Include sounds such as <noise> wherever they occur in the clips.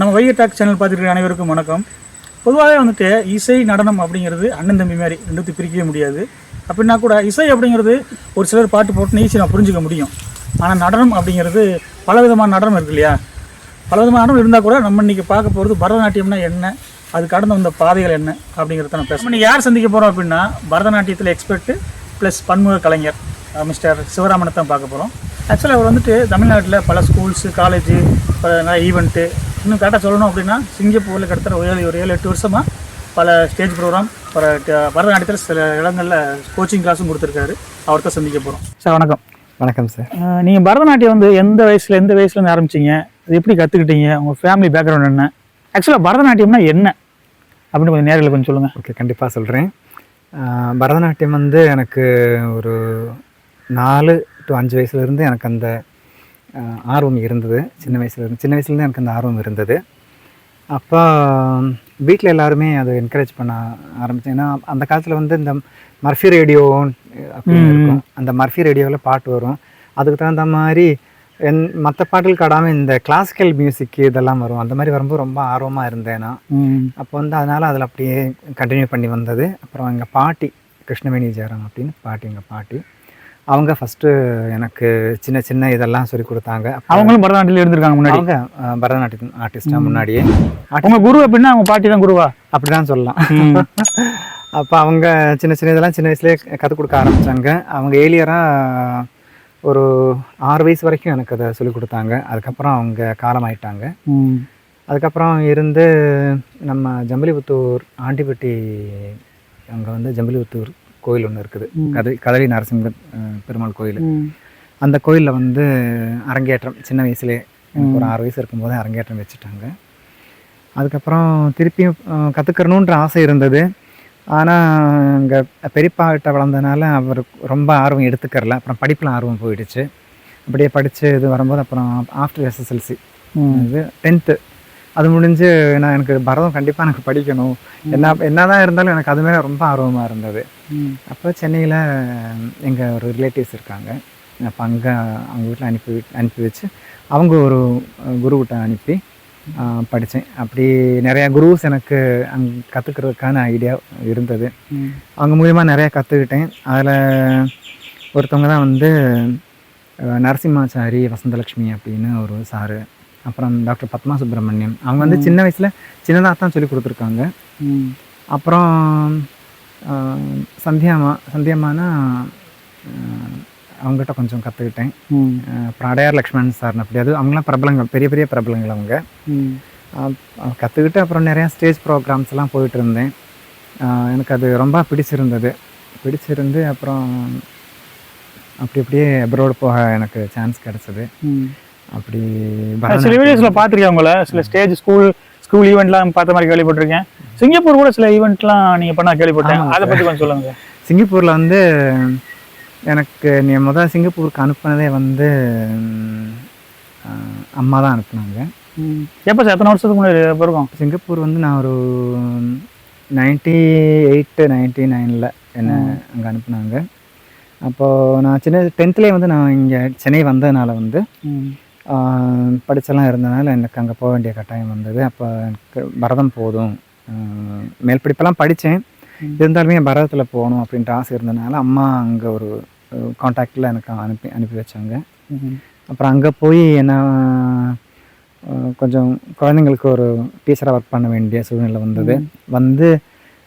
நம்ம Vaigai talk channel பார்த்துருக்க அனைவருக்கும் வணக்கம். பொதுவாகவே வந்துட்டு இசை நடனம் அப்படிங்கிறது அண்ணன் தம்பி மாதிரி ரெண்டுத்தையும் பிரிக்கவே முடியாது. அப்படின்னா கூட இசை அப்படிங்கிறது ஒரு சிலர் பாட்டு போட்டு ஈஸி நான் புரிஞ்சுக்க முடியும். ஆனால் நடனம் அப்படிங்கிறது பல விதமான நடனம் இருக்கு இல்லையா? பல விதமான நடனம் இருந்தால் கூட நம்ம இன்றைக்கி பார்க்க போகிறது பரதநாட்டியம்னா என்ன? அது கடந்து வந்த பாதைகள் என்ன? அப்படிங்கிறத நான் பேசுகிறேன் யார் சந்திக்க போகிறோம் அப்படின்னா பரதநாட்டியத்தில் எக்ஸ்பர்ட் ப்ளஸ் பன்முக கலைஞர். மிஸ்டர் சிவராமனை தான் பார்க்க போகிறோம் ஆக்சுவலாக அவர் வந்துட்டு தமிழ்நாட்டில் பல ஸ்கூல்ஸு காலேஜு பல நிறைய ஈவெண்ட்டு இன்னும் கரெக்டாக சொல்லணும் அப்படின்னா சிங்கப்பூரில் கிட்டத்தட்ட ஒரு ஏழு ஒரு ஏழு எட்டு வருஷமாக பல ஸ்டேஜ் ப்ரோக்ராம் பல பரதநாட்டியத்தில் சில இடங்களில் கோச்சிங் கிளாஸும் கொடுத்துருக்காரு. அவர்கிட்ட சந்திக்க போகிறோம் சார் வணக்கம். வணக்கம் சார் நீங்கள் பரதநாட்டியம் வந்து எந்த வயசில் எந்த வயசுலேருந்து ஆரம்பிச்சீங்க? அது எப்படி கற்றுக்கிட்டீங்க உங்கள் ஃபேமிலி பேக்ரவுண்ட் என்ன? ஆக்சுவலாக பரதநாட்டியம்னா என்ன? அப்படின்னு கொஞ்சம் நேரில் கொஞ்சம் சொல்லுங்கள் ஓகே கண்டிப்பாக சொல்கிறேன் பரதநாட்டியம் வந்து எனக்கு ஒரு நாலு டு அஞ்சு வயசுலேருந்து எனக்கு அந்த ஆர்வம் இருந்தது. சின்ன வயசுலேருந்து சின்ன வயசுலேருந்து எனக்கு அந்த ஆர்வம் இருந்தது. அப்போ வீட்டில் எல்லாருமே அதை என்கரேஜ் பண்ண ஆரம்பித்தேன் ஏன்னா அந்த காலத்தில் வந்து இந்த மர்ஃபி ரேடியோ அப்படின்னு இருக்கும். அந்த மர்ஃபி ரேடியோவில் பாட்டு வரும். அதுக்கு தகுந்த மாதிரி என் மற்ற பாட்டுகள் காடாமல் இந்த கிளாசிக்கல் மியூசிக் இதெல்லாம் வரும். அந்த மாதிரி வரும்போது ரொம்ப ஆர்வமாக இருந்தேன் நான். அப்போ வந்து அதனால் அதில் அப்படியே கண்டினியூ பண்ணி வந்தது. அப்புறம் எங்கள் பாட்டி கிருஷ்ணவேணி ஜெயராம் அப்படின்னு பாட்டி எங்கள் பாட்டி. அவங்க ஃபஸ்ட்டு எனக்கு சின்ன சின்ன இதெல்லாம் சொல்லி கொடுத்தாங்க. அவங்களும் பரதநாட்டியம் இருந்திருக்காங்க முன்னாடி? அவங்க பரதநாட்டியம் ஆர்டிஸ்டாக முன்னாடியே. உங்க குரு அப்படின்னா அவங்க பாட்டி தான் குருவா? அப்படி தான் சொல்லலாம் <laughs> அப்போ அவங்க சின்ன சின்ன இதெல்லாம் சின்ன வயசுலேயே கற்றுக் கொடுக்க ஆரம்பித்தாங்க அவங்க ஏலியராக ஒரு ஆறு வயசு வரைக்கும் எனக்கு அதை சொல்லிக் கொடுத்தாங்க. அதுக்கப்புறம் அவங்க காலமாயிட்டாங்க. அதுக்கப்புறம் இருந்து நம்ம ஜம்பலிபுத்தூர் ஆண்டிப்பட்டி அங்கே வந்து ஜம்பலிபுத்தூர் கோயில் ஒன்று இருக்குது. கதை கதலி நரசிம்ம அஹ், பெருமாள் கோயில். அந்த கோயிலில் வந்து அரங்கேற்றம் சின்ன வயசுலே எனக்கு ஒரு ஆறு வயசு இருக்கும்போது அரங்கேற்றம் வச்சுட்டாங்க. அதுக்கப்புறம் திருப்பியும் கற்றுக்கணுன்ற ஆசை இருந்தது. ஆனால் இங்கே பெரியப்பாகிட்ட வளர்ந்தனால அவர் ரொம்ப ஆர்வம் எடுத்துக்கறல. அப்புறம் படிப்பில் ஆர்வம் போயிடுச்சு. அப்படியே படித்து இது வரும்போது அப்புறம் ஆஃப்டர் எஸ்எஸ்எல்சி. இது டென்த்து அது முடிஞ்சு நான் எனக்கு பரதம் கண்டிப்பாக எனக்கு படிக்கணும். என்ன என்னதான் இருந்தாலும் எனக்கு அது மேலே ரொம்ப ஆர்வமாக இருந்தது. அப்போ சென்னையில் எங்கள் ஒரு ரிலேட்டிவ்ஸ் இருக்காங்க. அப்போ அங்கே அவங்க வீட்டில் அனுப்பி அனுப்பி வச்சு அவங்க ஒரு குருக்கிட்ட அனுப்பி படித்தேன் அப்படி நிறையா குருஸ் எனக்கு அங்கே கற்றுக்கிறதுக்கான ஐடியா இருந்தது. அவங்க மூலிமா நிறையா கற்றுக்கிட்டேன் அதில் ஒருத்தவங்க தான் வந்து நரசிம்மாச்சாரி வசந்தலட்சுமி அப்படின்னு ஒரு சாரு. அப்புறம் டாக்டர் பத்மா சுப்பிரமணியம் அவங்க வந்து சின்ன வயசில் சின்னதாக தான் சொல்லி கொடுத்துருக்காங்க. அப்புறம் சந்தியாமா சந்தியாமானா அவங்ககிட்ட கொஞ்சம் கற்றுக்கிட்டேன் அப்புறம் அடையார் லக்ஷ்மணன் சார் அப்படி அது அவங்களாம் பிரபலங்கள் பெரிய பெரிய பிரபலங்கள் அவங்க. கற்றுக்கிட்டு அப்புறம் நிறையா ஸ்டேஜ் ப்ரோக்ராம்ஸ் எல்லாம் போயிட்டு இருந்தேன். எனக்கு அது ரொம்ப பிடிச்சிருந்தது. பிடிச்சிருந்து அப்புறம் அப்படி அப்படியே அப்ரோடு போக எனக்கு சான்ஸ் கிடச்சிது. அப்படி சில வீடியோஸ்ல பாத்திருக்கேன் உங்களை. சில ஸ்டேஜ் ஸ்கூல் ஸ்கூல் ஈவெண்ட்லாம் பார்த்த மாதிரி கேள்விப்பட்டிருக்கேன். சிங்கப்பூர் கூட சில ஈவெண்ட்லாம் நீங்க பண்ண கேள்விப்பட்டேன். அதை பத்தி கொஞ்சம் சொல்லுங்க. சிங்கப்பூரில் வந்து எனக்கு நீ முதல் சிங்கப்பூருக்கு அனுப்புனதே வந்து அம்மா தான் அனுப்புனாங்க. எப்போ சார் எத்தனை வருஷத்துக்கு முன்னாடி இருக்கும் சிங்கப்பூர் வந்து நான் ஒரு நைன்டி எயிட்டு நைன்டி நைனில் என்னை அங்கே அனுப்புனாங்க. அப்போது நான் சின்ன டென்த்லேயே வந்து நான் இங்கே சென்னை வந்ததுனால வந்து படிச்செல்லாம் இருந்தனால எனக்கு அங்கே போக வேண்டிய கட்டாயம் வந்தது. அப்போ எனக்கு பரதம் போதும். மேல் படிப்பெல்லாம் படித்தேன் இருந்தாலுமே பரதத்தில் போகணும் அப்படின்ற ஆசை இருந்தனால அம்மா அங்கே ஒரு காண்டாக்டில் எனக்கு அனுப்பி அனுப்பி வச்சாங்க. அப்புறம் அங்கே போய் என்ன கொஞ்சம் குழந்தைங்களுக்கு ஒரு டீச்சராக ஒர்க் பண்ண வேண்டிய சூழ்நிலை வந்தது. வந்து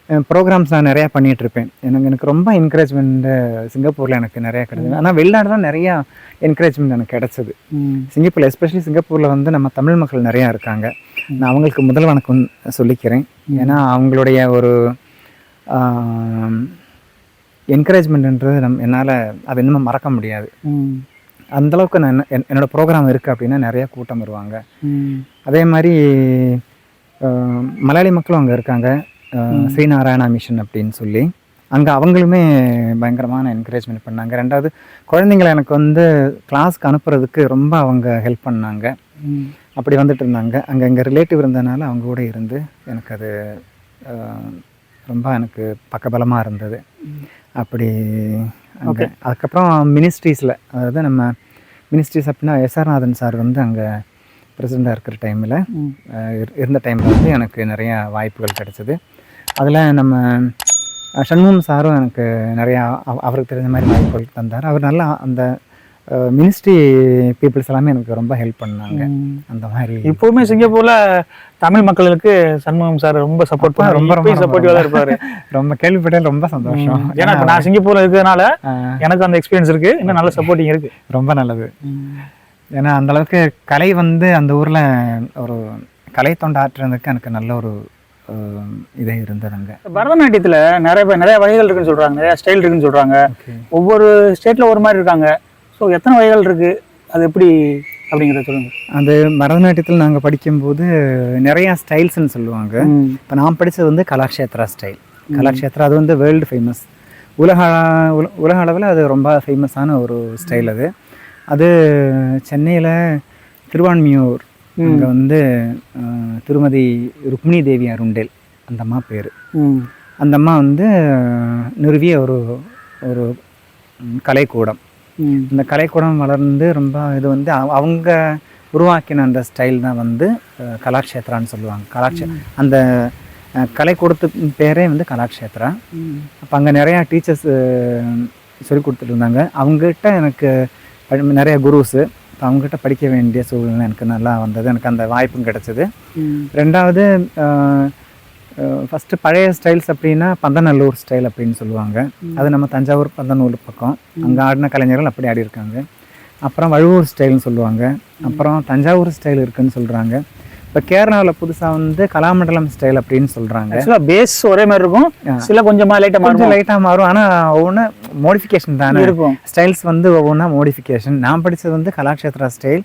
ப்ரோக்ராம்ஸ் நான் நிறையா பண்ணிகிட்டு இருப்பேன் எனக்கு எனக்கு ரொம்ப என்கரேஜ்மெண்ட் சிங்கப்பூரில் எனக்கு நிறையா கிடைச்சது. ஆனால் வெளிநாடு தான் நிறையா என்கரேஜ்மெண்ட் எனக்கு கிடைச்சது. சிங்கப்பூரில் எஸ்பெஷலி சிங்கப்பூரில் வந்து நம்ம தமிழ் மக்கள் நிறையா இருக்காங்க. நான் அவங்களுக்கு முதல் வணக்கம் சொல்லிக்கிறேன். ஏன்னா அவங்களுடைய ஒரு என்கரேஜ்மெண்ட்ன்றது நம் என்னால் அது இன்னும் மறக்க முடியாது. அந்தளவுக்கு நான் என்ன- என்- என்னோட ப்ரோக்ராம் இருக்குது அப்படின்னா நிறைய கூட்டம் வருவாங்க. அதே மாதிரி மலையாளி மக்களும் அங்கே இருக்காங்க. ஸ்ரீநாராயணா மிஷன் அப்படின்னு சொல்லி. அங்கே அவங்களுமே பயங்கரமான என்கரேஜ்மெண்ட் பண்ணாங்க. ரெண்டாவது குழந்தைங்களை எனக்கு வந்து கிளாஸ்க்கு அனுப்புறதுக்கு ரொம்ப அவங்க ஹெல்ப் பண்ணாங்க. அப்படி வந்துட்டு இருந்தாங்க. அங்கே எங்கள் ரிலேட்டிவ் இருந்ததுனால அவங்க கூட இருந்து எனக்கு அது ரொம்ப எனக்கு பக்கபலமாக இருந்தது. அப்படி அங்கே அதுக்கப்புறம் மினிஸ்ட்ரீஸில் அதாவது நம்ம மினிஸ்ட்ரிஸ் அப்படின்னா எஸ்ஆர் நாதன் சார் வந்து அங்கே பிரசிடெண்ட்டாக இருக்கிற டைமில். இருந்த டைமில் வந்து எனக்கு நிறைய வாய்ப்புகள் கிடைச்சது. அதில் நம்ம சண்முகம் சாரும் எனக்கு நிறையா அவ- அவருக்கு தெரிஞ்ச மாதிரி வாய்ப்புகள் தந்தார். அவர் நல்லா அந்த மினிஸ்ட்ரி பீப்புள்ஸ் எல்லாமே எனக்கு ரொம்ப ஹெல்ப் பண்ணாங்க. அந்த மாதிரி. இப்பவுமே சிங்கப்பூர்ல தமிழ் மக்களுக்கு சண்முகம் சார் ரொம்ப சப்போர்ட் பண்ண ரொம்ப, ரொம்ப, சப்போர்ட்டிவா தான் இருப்பாரு. ரொம்ப கேள்விப்பட்டேன் ரொம்ப சந்தோஷம். ஏன்னா இப்ப நான் சிங்கப்பூர்ல இருக்கிறதுனால எனக்கு அந்த எக்ஸ்பீரியன்ஸ் இருக்கு. இன்னும் நல்ல சப்போர்ட்டிங் இருக்கு. ரொம்ப நல்லது. ஏன்னா அந்த அளவுக்கு கலை வந்து அந்த ஊர்ல ஒரு கலை தொண்டாற்றுறதுக்கு எனக்கு நல்ல ஒரு இதே இருந்தது அங்க பரதநாட்டியத்துல நிறைய பேர் நிறைய வகைகள் இருக்குன்னு சொல்றாங்க. நிறைய ஸ்டைல் இருக்குன்னு சொல்றாங்க. ஓகே ஒவ்வொரு ஸ்டேட்ல ஒரு மாதிரி இருக்காங்க. ஸோ எத்தனை வகைகள் இருக்கு? அது எப்படி அப்படிங்கிறத சொல்லுங்க. அது பரதநாட்டியத்தில் நாங்கள் படிக்கும்போது நிறைய ஸ்டைல்ஸ்னு சொல்லுவாங்க. இப்போ நான் படித்தது வந்து கலாக்ஷேத்ரா ஸ்டைல் கலாக்ஷேத்ரா அது வந்து வேர்ல்டு ஃபேமஸ் உலக உல- உலக அளவில் அது ரொம்ப ஃபேமஸான ஒரு ஸ்டைல் அது. அது சென்னையில் திருவான்மியூர் அங்கே வந்து திருமதி ருக்மிணி தேவி அருண்டேல் அந்த அம்மா பேர். ம். அந்த அம்மா வந்து நிறுவிய ஒரு ஒரு கலைக்கூடம். இந்த கலைக்கூடம் வளர்ந்து ரொம்ப இது வந்து அவ- அவங்க உருவாக்கின அந்த ஸ்டைல் தான் வந்து அஹ், கலாக்ஷேத்ரான்னு சொல்லுவாங்க. கலாக்ஷே அந்த கலைக்கூடத்து பேரே வந்து கலாக்ஷேத்ரா. ம். அப்போ அங்கே நிறையா டீச்சர்ஸ் சொல்லி கொடுத்துட்டு இருந்தாங்க. அவங்ககிட்ட எனக்கு நிறைய குருஸு. அவங்ககிட்ட படிக்க வேண்டிய சூழ்நிலை எனக்கு நல்லா வந்தது. எனக்கு அந்த வாய்ப்பும் கிடைச்சது. ரெண்டாவது ஃபஸ்ட்டு பழைய ஸ்டைல்ஸ் அப்படின்னா பந்தநல்லூர் ஸ்டைல் அப்படின்னு சொல்லுவாங்க. அது நம்ம தஞ்சாவூர் பந்தநல்லூர் பக்கம். அங்கே ஆடின கலைஞர்கள் அப்படி ஆடி இருக்காங்க. அப்புறம் வழுவூர் ஸ்டைல்னு சொல்லுவாங்க. அப்புறம் தஞ்சாவூர் ஸ்டைல் இருக்குன்னு சொல்கிறாங்க இப்போ கேரளாவில் புதுசாக வந்து கலாமண்டலம் ஸ்டைல் அப்படின்னு சொல்கிறாங்க ஆக்சுவலா பேஸ் ஒரே மாதிரி இருக்கும். சில கொஞ்சமா லைட்டா கொஞ்சம் மாறும் லைட்டாக மாறும். ஆனால் ஒவ்வொன்று மோடிஃபிகேஷன் தானே. இருக்கும். ஸ்டைல்ஸ் வந்து ஒவ்வொன்றா மோடிஃபிகேஷன் நான் படித்தது வந்து கலாக்ஷேத்ரா ஸ்டைல்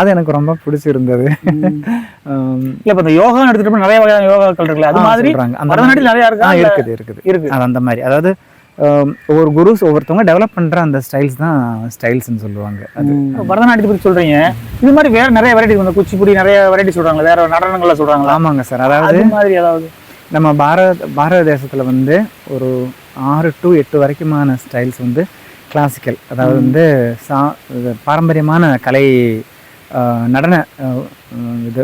அது எனக்கு ரொம்ப பிடிச்சிருந்தது. இல்ல இப்ப இந்த யோகா எடுத்துட்டு நிறைய வகையான யோகாக்கள் இருக்குல்ல. அது மாதிரி. அந்த நிறைய இருக்குது இருக்குது. இருக்கு. அது அந்த மாதிரி. அதாவது ஒவ்வொரு குருஸ் ஒவ்வொருத்தவங்க டெவலப் பண்ற அந்த ஸ்டைல்ஸ் தான் ஸ்டைல்ஸ்னு சொல்லுவாங்க. அது பரதநாட்டியத்தை பத்தி சொல்றீங்க. இது மாதிரி வேற நிறைய வெரைட்டி இந்த குச்சிப்புடி நிறைய வெரைட்டி சொல்றாங்க. வேற நடனங்கள்ல சொல்றாங்களா? ஆமாங்க சார். அதாவது அது மாதிரி ஏதாவது? நம்ம பாரத பாரத தேசத்துல வந்து ஒரு ஆறு டு எட்டு வரைக்குமான ஸ்டைல்ஸ் வந்து கிளாசிக்கல் அதாவது வந்து சா பாரம்பரியமான கலை நடன இது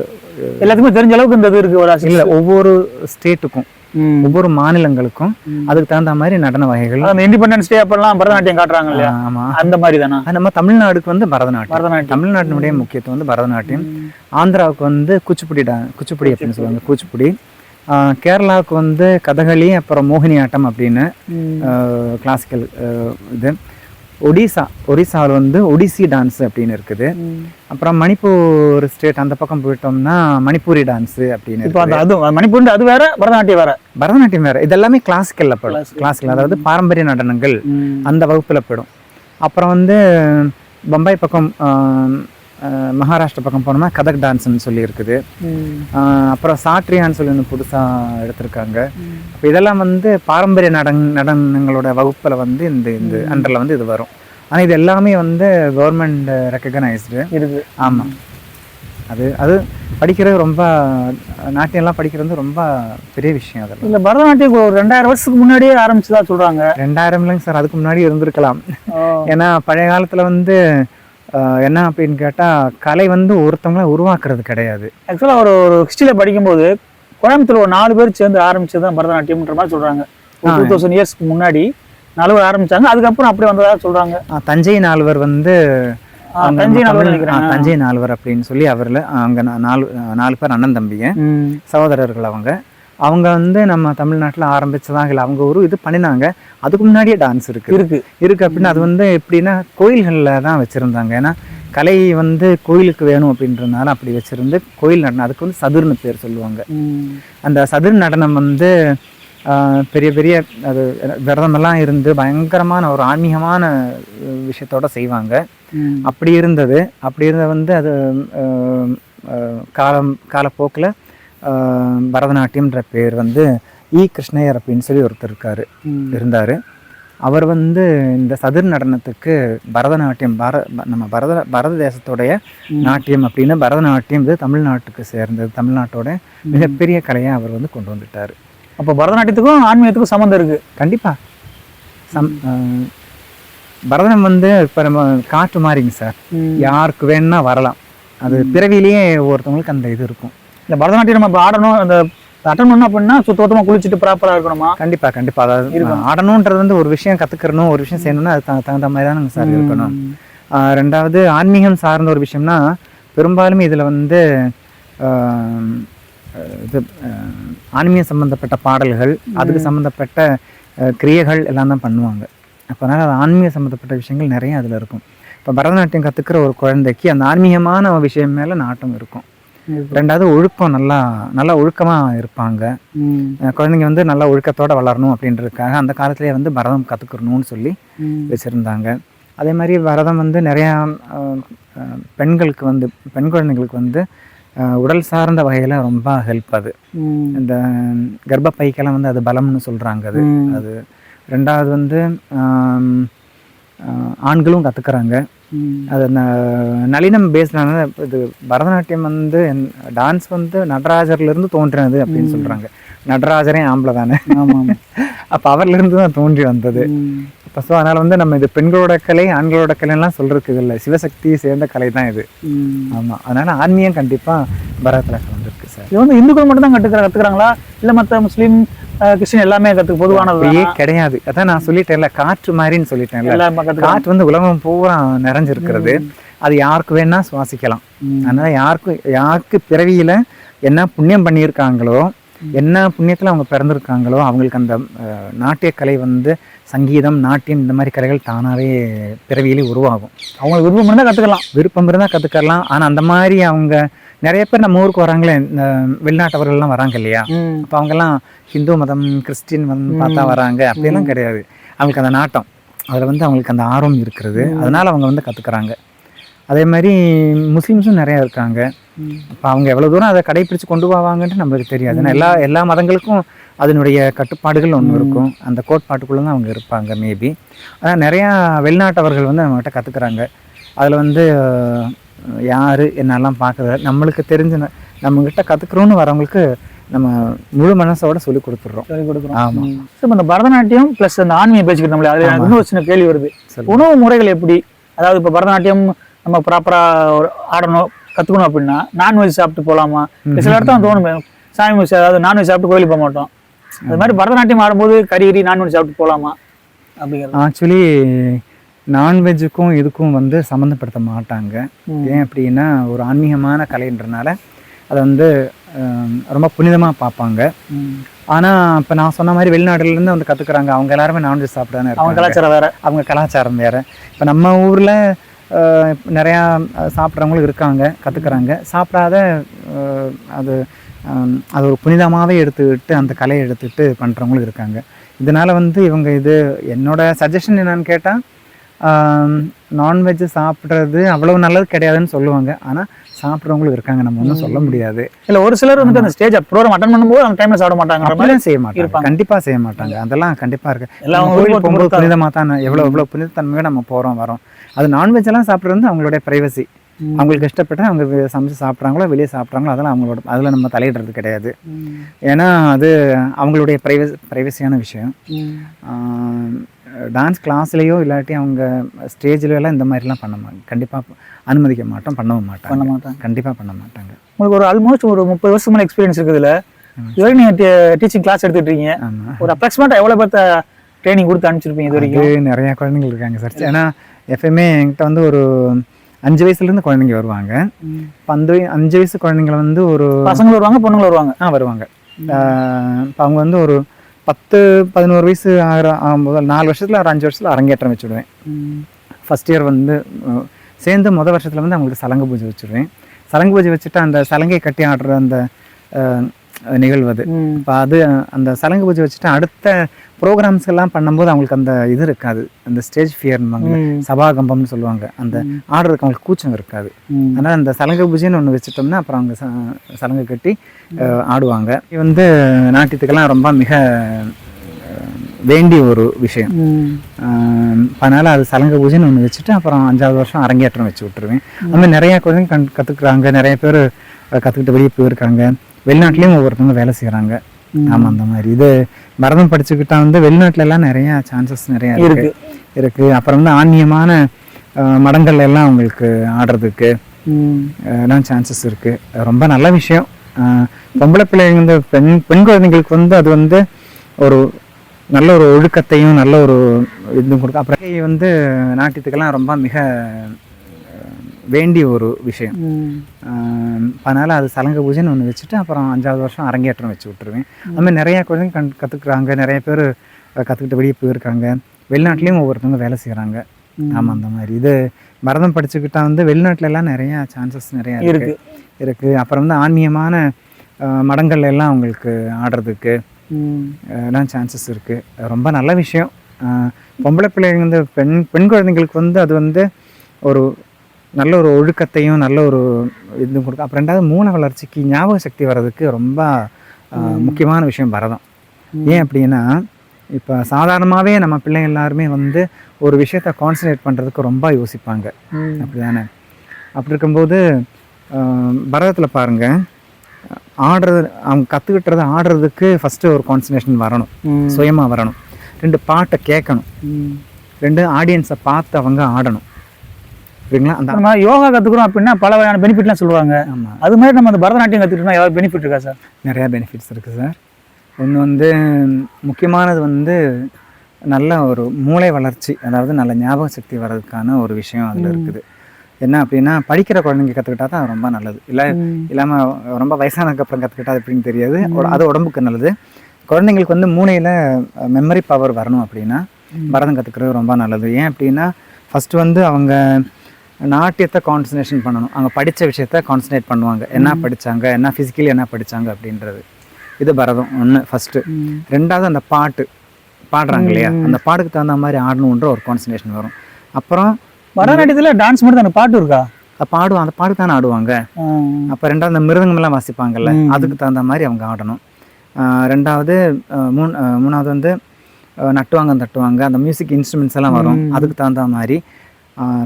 எல்லாத்துக்குமே தெரிஞ்ச அளவுக்கு இந்த இது இருக்கு ஒரு இல்ல ஒவ்வொரு ஸ்டேட்டுக்கும். ஒவ்வொரு மாநிலங்களுக்கும் அதுக்கு தகுந்த மாதிரி நடன வகைகள். அந்த இண்டிபெண்டன்ஸ் டே அப்பெல்லாம் பரதநாட்டியம் காட்டுறாங்க இல்லையா? ஆமா. அந்த மாதிரி தானா நம்ம தமிழ்நாடுக்கு வந்து பரதநாட்டியம். பரதநாட்டியம். தமிழ்நாட்டினுடைய முக்கியத்துவம் வந்து பரதநாட்டியம். ஆந்திராவுக்கு வந்து குச்சிப்புடி குச்சிப்புடி அப்படின்னு சொல்லுவாங்க குச்சிப்புடி. கேரளாவுக்கு வந்து கதகளி அப்புறம் மோகினியாட்டம் அப்படின்னு ம். கிளாசிக்கல் இது. ஒடிசா ஒடிசாவில் வந்து ஒடிசி டான்ஸ் அப்படின்னு இருக்குது. அப்புறம் மணிப்பூர் ஸ்டேட் அந்த பக்கம் போயிட்டோம்னா மணிப்பூரி டான்ஸ் அப்படின்னு இப்போ அது மணிப்பூர் அது வேற பரதநாட்டியம் வேற. பரதநாட்டியம் வேற. இதெல்லாமே கிளாசிக்கல்ல படும். கிளாசிக்கல் அதாவது பாரம்பரிய நடனங்கள் அந்த வகுப்புல போயிடும் அப்புறம் வந்து பம்பாய் பக்கம் மகாராஷ்டிரா பக்கம் போனோம்னா கதக் டான்ஸ்னு சொல்லி இருக்குது அப்புறம் சாட்ரியான்னு சொல்லி ஒன்று புதுசாக எடுத்திருக்காங்க. அப்போ இதெல்லாம் வந்து பாரம்பரிய நடன நடனங்களோட வகுப்பில் வந்து இந்த இந்த அண்டரில் வந்து இது வரும். ஆனால் இது எல்லாமே வந்து கவர்மெண்ட் ரெக்கக்னைஸ்டு இருக்கு ஆமாம் அது அது படிக்கிறது ரொம்ப நாட்டியம்லாம் படிக்கிறது ரொம்ப பெரிய விஷயம் அதெல்லாம். இல்ல பரதநாட்டியம் ஒரு ரெண்டாயிரம் வருஷத்துக்கு முன்னாடியே ஆரம்பிச்சதா சொல்றாங்க. ரெண்டாயிரம் இல்லைங்க சார் அதுக்கு முன்னாடி இருந்திருக்கலாம். ஏன்னா பழைய காலத்தில் வந்து என்ன அப்படின்னு கேட்டால் கலை வந்து ஒருத்தவங்கள உருவாக்குறது கிடையாது. ஆக்சுவலா ஒரு ஒரு ஹிஸ்டரியில படிக்கும்போது கோயம்புத்தூர் ஒரு நாலு பேர் சேர்ந்து ஆரம்பிச்சது தான் பரதநாட்டியம்ன்ற மாதிரி சொல்றாங்க. ஒரு டூ தௌசண்ட் இயர்ஸ்க்கு முன்னாடி நாலு பேர் ஆரம்பிச்சாங்க அதுக்கப்புறம் அப்படி வந்ததா சொல்றாங்க. ஆஹ், தஞ்சை நால்வர் வந்து தஞ்சை நால்வர் தஞ்சை நால்வர் அப்படின்னு சொல்லி அவர்ல அங்கே நாலு நாலு பேர் அண்ணன் தம்பிங்க. சகோதரர்கள் அவங்க. அவங்க வந்து நம்ம தமிழ்நாட்டில் ஆரம்பிச்சதாக இல்லை அவங்க ஒரு இது பண்ணினாங்க. அதுக்கு முன்னாடியே டான்ஸ் இருக்கு. இருக்கு. இருக்கு அப்படின்னு அது வந்து எப்படின்னா கோயில்களில் தான் வச்சுருந்தாங்க. ஏன்னா கலை வந்து கோயிலுக்கு வேணும் அப்படின்றதுனால அப்படி வச்சிருந்து கோயில் நடனம் அதுக்கு வந்து சதுர்னு பேர் சொல்லுவாங்க. அந்த சதுர் நடனம் வந்து பெரிய பெரிய அது விரதமெல்லாம் இருந்து பயங்கரமான ஒரு ஆன்மீகமான விஷயத்தோட செய்வாங்க. அப்படி இருந்தது. அப்படி இருந்த வந்து அது காலம் காலப்போக்கில் பரதநாட்டியம்ன்ற பேர் வந்து இ. கிருஷ்ணய்யர் அப்படின்னு சொல்லி ஒருத்தர் இருக்காரு. இருந்தார். அவர் வந்து இந்த சதுர் நடனத்துக்கு பரதநாட்டியம் பார நம்ம பரத பரத தேசத்துடைய நாட்டியம் அப்படின்னு பரதநாட்டியம் இது தமிழ்நாட்டுக்கு சேர்ந்தது. தமிழ்நாட்டோட மிகப்பெரிய கலையை அவர் வந்து கொண்டு வந்துட்டார். அப்ப பரதநாட்டியத்துக்கும் ஆன்மீகத்துக்கும் சம்மந்தம் இருக்கு. கண்டிப்பா. சம் பரதம் வந்து இப்போ நம்ம காற்று மாதிரிங்க சார். யாருக்கு வேணும்னா வரலாம். அது பிறவிலேயே ஒவ்வொருத்தவங்களுக்கு அந்த இது இருக்கும். இந்த பரதநாட்டியம் நம்ம ஆடணும் அந்த அட்டன் பண்ணோம் அப்படின்னா சுத்தமா குளிச்சுட்டு ப்ராப்பரா இருக்கணுமா? கண்டிப்பா கண்டிப்பா. அதாவது ஆடணுன்றது வந்து ஒரு விஷயம் கத்துக்கிறணும் ஒரு விஷயம் செய்யணும்னா அது தகுந்த மாதிரி தான் சார் இருக்கணும். ரெண்டாவது ஆன்மீகம் சார்ந்த ஒரு விஷயம்னா பெரும்பாலும் இதுல வந்து இது ஆன்மீகம் சம்பந்தப்பட்ட பாடல்கள் அதுக்கு சம்பந்தப்பட்ட அஹ், கிரியைகள் எல்லாம் தான் பண்ணுவாங்க. அப்போ அதனால் அது ஆன்மீக சம்மந்தப்பட்ட விஷயங்கள் நிறைய அதில் இருக்கும். இப்போ பரதநாட்டியம் கற்றுக்கிற ஒரு குழந்தைக்கு அந்த ஆன்மீகமான விஷயம் மேலே நாட்டம் இருக்கும். ரெண்டாவது ஒழுக்கம் நல்லா நல்லா ஒழுக்கமாக இருப்பாங்க. குழந்தைங்க வந்து நல்லா ஒழுக்கத்தோட வளரணும் அப்படின்றதுக்காக அந்த காலத்திலேயே வந்து பரதம் கற்றுக்கணும்னு சொல்லி வச்சுருந்தாங்க. அதே மாதிரி பரதம் வந்து நிறையா பெண்களுக்கு வந்து பெண் குழந்தைங்களுக்கு வந்து உடல் சார்ந்த வகையில் ரொம்ப ஹெல்ப் அது. இந்த கர்ப்பப்பைக்கெல்லாம் வந்து அது பலம்னு சொல்கிறாங்க அது. அது ரெண்டாவது வந்து ஆண்களும் கற்றுக்குறாங்க அது நளினம் பேஸ்டான இது பரதநாட்டியம் வந்து டான்ஸ் வந்து நடராஜர்லேருந்து தோன்றினது அப்படின்னு சொல்கிறாங்க நடராஜரே ஆம்பளை தானே. ஆமா <laughs> அப்போ அவர்லேருந்து தான் தோன்றி வந்தது. இப்போ ஸோ அதனால் வந்து நம்ம இது பெண்களோட கலை ஆண்களோட கலைலாம் சொல்கிறதுக்கு இல்லை சிவசக்தி சேர்ந்த கலை தான் இது. ஆமாம் அதனால் ஆன்மீகம் கண்டிப்பாக பரதத்தில் கலந்துருக்கு சார். இது வந்து இந்துக்கள் மட்டும் தான் கத்துக்கிற கத்துக்கிறாங்களா? இல்ல மத்த முஸ்லீம் கிறிஸ்டின் எல்லாமே கத்துக்க பொதுவானது கிடையாது. அதான் நான் சொல்லிட்டேன்ல காற்று மாதிரின்னு சொல்லிட்டேன்ல. காற்று வந்து உலகம் பூரா நிறைஞ்சிருக்கிறது. அது யாருக்கு வேணா சுவாசிக்கலாம். அதனால யாருக்கு யாருக்கு பிறவியில என்ன புண்ணியம் பண்ணியிருக்காங்களோ என்ன புண்ணியத்துல அவங்க பிறந்திருக்காங்களோ அவங்களுக்கு அந்த நாட்டியக்கலை வந்து சங்கீதம் நாட்டியம் இந்த மாதிரி கலைகள் தானாவே பிறவியிலே உருவாகும். அவங்களுக்கு விருப்பம் இருந்தா கத்துக்கலாம். விருப்பம் இருந்தால் கற்றுக்கலாம் ஆனால் அந்த மாதிரி அவங்க நிறைய பேர் நம்ம ஊருக்கு வராங்களே இந்த வெளிநாட்டவர்கள்லாம் வராங்க இல்லையா? அப்போ அவங்கெல்லாம் ஹிந்து மதம் கிறிஸ்டின் மதம் பார்த்தா வராங்க. அப்படியெல்லாம் கிடையாது. அவங்களுக்கு அந்த நாட்டம் அதில் வந்து அவங்களுக்கு அந்த ஆர்வம் இருக்கிறது. அதனால அவங்க வந்து கற்றுக்குறாங்க அதே மாதிரி முஸ்லீம்ஸும் நிறைய இருக்காங்க. அப்போ அவங்க எவ்வளோ தூரம் அதை கடைப்பிடிச்சு கொண்டு போவாங்கன்ட்டு நம்மளுக்கு தெரியாது. ஏன்னா எல்லா எல்லா மதங்களுக்கும் அதனுடைய கட்டுப்பாடுகள் ஒன்று இருக்கும். அந்த கோட்பாட்டுக்குள்ளே தான் அவங்க இருப்பாங்க மேபி ஆனால் நிறையா வெளிநாட்டவர்கள் வந்து நம்மகிட்ட கற்றுக்குறாங்க அதில் வந்து யார் என்னெல்லாம் பார்க்குறது நம்மளுக்கு தெரிஞ்ச ந- நம்மகிட்ட கற்றுக்குறோன்னு வரவங்களுக்கு நம்ம முழு மனசோட சொல்லி கொடுத்துட்றோம். சொல்லி கொடுக்குறோம். ஆமா. ம். சரி, இப்ப இந்த பரதநாட்டியம் பிளஸ் அந்த ஆன்மீக பேச்சுக்கிட்டு நம்மளே அது எனக்கு இன்னும் ஒரு சின்ன கேள்வி வருது. உணவு முறைகள் எப்படி? அதாவது இப்ப பரதநாட்டியம் நம்ம ப்ராப்பரா ஆடணும் கத்துக்கணும் அப்படின்னா நான்வெஜ் சாப்பிட்டு இல்ல சில இடத்துல தோணுமே சாமி அதாவது நான்வெஜ் சாப்பிட்டு கோயிலுக்கு போக மாட்டோம். அது மாதிரி பரதநாட்டியம் ஆடும்போது கறி கறி நான்வெஜ் சாப்பிட்டு போலாமா? அப்படிங்கிறது. ஆக்சுவலி நான்வெஜ்ஜுக்கும் இதுக்கும் வந்து சம்மந்தப்படுத்த மாட்டாங்க. ஏன் அப்படின்னா ஒரு ஆன்மீகமான கலைன்றனால அதை வந்து ரொம்ப புனிதமாக பார்ப்பாங்க. ஆனால் இப்போ நான் சொன்ன மாதிரி வெளிநாடுலேருந்து வந்து கற்றுக்குறாங்க அவங்க எல்லாருமே நான்வெஜ் சாப்பிடானே அவங்க கலாச்சாரம் வேற. அவங்க கலாச்சாரம் வேறு. இப்போ நம்ம ஊரில் நிறையா சாப்பிட்றவங்களும் இருக்காங்க கற்றுக்குறாங்க சாப்பிடாத அது அது ஒரு புனிதமாகவே எடுத்துக்கிட்டு அந்த கலையை எடுத்துக்கிட்டு பண்ணுறவங்களும் இருக்காங்க. இதனால் வந்து இவங்க இது என்னோட சஜஷன் என்னன்னு கேட்டால் நான்வெஜ் சாப்பிட்றது அவ்வளவு நல்லது கிடையாதுன்னு சொல்லுவாங்க. ஆனால் சாப்பிட்றவங்களும் இருக்காங்க நம்ம ஒன்றும் சொல்ல முடியாது. இல்ல ஒரு சிலர் வந்துட்டு அந்த ஸ்டேஜ் ப்ரோக்ராம் அட்டன் பண்ணும்போது அந்த டைம்ல சாப்பிட மாட்டாங்க அப்படிலாம் செய்ய மாட்டாங்க. இருப்பாங்க. கண்டிப்பா செய்ய மாட்டாங்க. அதெல்லாம் கண்டிப்பா இருக்கு. எல்லாம் நம்ம அவங்க கோயில் விருப்பத்தை போகும்போது பொறுத்து புனிதமா தான் எவ்வளவு எவ்வளவு புனிதத்தன்மையோட நம்ம போறோம் வரோம். அது நான்வெஜ் எல்லாம் சாப்பிட்றது வந்து அவங்களுடைய பிரைவசி. அவங்களுக்கு இஷ்டப்பட்டு அவங்க சமைச்சு சாப்பிட்றாங்களோ வெளியே சாப்பிட்றாங்களோ அதெல்லாம் அவங்களோட அதில் நம்ம தலையிடுறது கிடையாது. ஏன்னா அது அவங்களுடைய ப்ரைவசி ப்ரைவசியான விஷயம். டான்ஸ் கிளாஸ்லேயோ இல்லாட்டி அவங்க ஸ்டேஜ்ல எல்லாம் இந்த மாதிரிலாம் பண்ண மாட்டாங்க. கண்டிப்பாக அனுமதிக்க மாட்டோம் பண்ணவும் பண்ண மாட்டாங்க. கண்டிப்பாக பண்ண மாட்டாங்க. உங்களுக்கு ஒரு ஆல்மோஸ்ட் ஒரு முப்பது வருஷம் மேல எக்ஸ்பீரியன்ஸ் இருக்குதுல இது வரைக்கும் நீங்க டீச்சிங் கிளாஸ் எடுத்துட்டு இருக்கீங்க. ஒரு அப்ராக்சிமேட்டா எவ்வளவு பேர்த்த ட்ரைனிங் கொடுத்து அனுப்பிச்சிருப்பீங்க இது வரைக்கும் நிறைய குழந்தைகள் இருக்காங்க சார் ஏன்னா எப்பயுமே என்கிட்ட வந்து ஒரு அஞ்சு வயசுலேருந்து குழந்தைங்க வருவாங்க. இப்போ அந்த அஞ்சு வயசு குழந்தைங்கள வந்து ஒரு பசங்களும் வருவாங்க பொண்ணுங்களும் வருவாங்க? ஆ வருவாங்க. இப்போ அவங்க வந்து ஒரு பத்து பதினோரு வயசு ஆகிற முதல் நாலு வருஷத்தில் ஒரு அஞ்சு வருஷத்தில் அரங்கேற்றம் வச்சுடுவேன். ஃபஸ்ட் இயர் வந்து சேர்ந்து முதல் வருஷத்தில் வந்து அவங்களுக்கு சலங்கு பூஜை வச்சுருவேன் சலங்கு பூஜை வச்சுட்டு அந்த சலங்கை கட்டி ஆடுற அந்த நிகழ்வு அது. இப்போ அது அந்த சலங்கு பூஜை வச்சுட்டு அடுத்த ப்ரோக்ராம்ஸ் எல்லாம் பண்ணும்போது அவங்களுக்கு அந்த இது இருக்காது. அந்த ஸ்டேஜ் ஃபியர்னுவாங்க. சபாகம்பம்னு சொல்லுவாங்க. அந்த ஆடுறதுக்கு அவங்களுக்கு கூச்சம் இருக்காது. அதனால் அந்த சலங்கு பூஜைன்னு ஒன்று வச்சுட்டோம்னா அப்புறம் அவங்க சலங்கை கட்டி ஆடுவாங்க. இது வந்து நாட்டியத்துக்கெல்லாம் ரொம்ப மிக வேண்டிய ஒரு விஷயம். அதனால அது சலங்க பூஜைன்னு ஒன்று வச்சுட்டு அப்புறம் அஞ்சாவது வருஷம் அரங்கேற்றம் வச்சு விட்டுருவேன். அந்த மாதிரி நிறைய குழந்தைங்க கண் கற்றுக்குறாங்க நிறைய பேர் கற்றுக்கிட்டு வெளியே போயிருக்காங்க. வெளிநாட்டுலேயும் ஒவ்வொருத்தவங்க வேலை செய்கிறாங்க ஆமாம் அந்த மாதிரி. இது பரதம் படிச்சுக்கிட்டா வந்து வெளிநாட்டுல எல்லாம் நிறைய சான்சஸ் நிறைய இருக்கு. இருக்கு. இருக்கு. அப்புறம் வந்து ஆன்மீகமான அஹ், மடங்கள்ல எல்லாம் அவங்களுக்கு ஆடுறதுக்கு எல்லாம் சான்சஸ் இருக்கு. ரொம்ப நல்ல விஷயம். பொம்பளை பிள்ளைங்க வந்து பெண் பெண் குழந்தைங்களுக்கு வந்து அது வந்து ஒரு நல்ல ஒரு ஒழுக்கத்தையும் நல்ல ஒரு இதுவும் கொடுக்கும். அப்புறம் வந்து நாட்டியத்துக்கெல்லாம் ரொம்ப மிக வேண்டிய ஒரு விஷயம். அதனால அது சலங்க பூஜைன்னு ஒன்று வச்சுட்டு அப்புறம் அஞ்சாவது வருஷம் அரங்கேற்றம் வச்சு விட்டுருவேன். அது மாதிரி நிறைய குழந்தைங்க கண் கற்றுக்குறாங்க நிறைய பேர் கற்றுக்கிட்டு வெளியே போயிருக்காங்க. வெளிநாட்டுலேயும் ஒவ்வொருத்தவங்க வேலை செய்கிறாங்க ஆமாம் அந்த மாதிரி. இது பரதம் படிச்சுக்கிட்டா வந்து வெளிநாட்டுல எல்லாம் நிறைய சான்சஸ் நிறைய இருக்கு. இருக்கு. அப்புறம் வந்து ஆன்மீகமான மடங்கள்ல எல்லாம் அவங்களுக்கு ஆடுறதுக்கு எல்லாம் சான்சஸ் இருக்கு. ரொம்ப நல்ல விஷயம். பொம்பளை பிள்ளைங்க வந்து பெண் பெண் குழந்தைங்களுக்கு வந்து அது வந்து ஒரு நல்ல ஒரு ஒழுக்கத்தையும் நல்ல ஒரு இதுவும் கொடுக்கும் அப்புறம் ரெண்டாவது மூல வளர்ச்சிக்கு ஞாபக சக்தி வர்றதுக்கு ரொம்ப முக்கியமான விஷயம் பரதம். ஏன் அப்படின்னா இப்போ சாதாரணமாகவே நம்ம பிள்ளைங்க எல்லாருமே வந்து ஒரு விஷயத்த கான்சன்ட்ரேட் பண்ணுறதுக்கு ரொம்ப யோசிப்பாங்க. அப்படிதானே? அப்படி இருக்கும்போது பரதத்தில் பாருங்க ஆடுறது அவங்க கற்றுக்கிட்டுறத ஆடுறதுக்கு ஃபஸ்ட்டு ஒரு கான்சன்ட்ரேஷன் வரணும். சுயமாக வரணும். ரெண்டு பாட்டை கேட்கணும். ரெண்டு ஆடியன்ஸை பார்த்து அவங்க ஆடணும். சரிங்களா? அந்த நம்ம யோகா கத்துக்கிறோம் அப்படின்னா பல வகையான பெனிஃபிட்லாம் சொல்லுவாங்க. ஆமாம் அது மாதிரி நம்ம அந்த பரதநாட்டியம் கத்துக்கிட்டோம்னா ஏதாவது பெனிஃபிட் இருக்கா சார் நிறையா பெனிஃபிட்ஸ் இருக்குது சார் ஒன்று வந்து முக்கியமானது வந்து நல்ல ஒரு மூளை வளர்ச்சி அதாவது நல்ல ஞாபக சக்தி வர்றதுக்கான ஒரு விஷயம் அதில் இருக்குது. என்ன அப்படின்னா படிக்கிற குழந்தைங்க கற்றுக்கிட்டா தான் ரொம்ப நல்லது. இல்லை இல்லாமல் ரொம்ப வயசானதுக்கு அப்புறம் கற்றுக்கிட்டா அது எப்படின்னு தெரியாது. அது உடம்புக்கு நல்லது. குழந்தைங்களுக்கு வந்து மூளையில் மெமரி பவர் வரணும் அப்படின்னா பரதம் கற்றுக்கிறது ரொம்ப நல்லது. ஏன் அப்படின்னா ஃபஸ்ட்டு வந்து அவங்க நாட்டியத்தை கான்சன்ட்ரேஷன் பண்ணணும். அவங்க படித்த விஷயத்த கான்சன்ட்ரேட் பண்ணுவாங்க. என்ன படிச்சாங்க? என்ன ஃபிசிக்கலி என்ன படிச்சாங்க அப்படின்றது. இது பரதம். ஒன்று ஃபஸ்ட்டு ரெண்டாவது அந்த பாட்டு. பாடுறாங்க இல்லையா? அந்த பாட்டுக்கு தகுந்த மாதிரி ஆடணுன்ற ஒரு கான்சன்ட்ரேஷன் வரும். அப்புறம் பரதநாட்டியத்துல டான்ஸ் மட்டும் தானே? பாட்டு இருக்கா? அது பாடுவாங்க. அந்த பாட்டு தானே ஆடுவாங்க. அப்போ ரெண்டாவது அந்த மிருதங்கமெல்லாம் வாசிப்பாங்கல்ல. அதுக்கு தகுந்த மாதிரி அவங்க ஆடணும். ரெண்டாவது மூணு மூணாவது வந்து நட்டுவாங்க தட்டுவாங்க. அந்த மியூசிக் இன்ஸ்ட்ருமெண்ட்ஸ் எல்லாம் வரும். அதுக்கு தகுந்த மாதிரி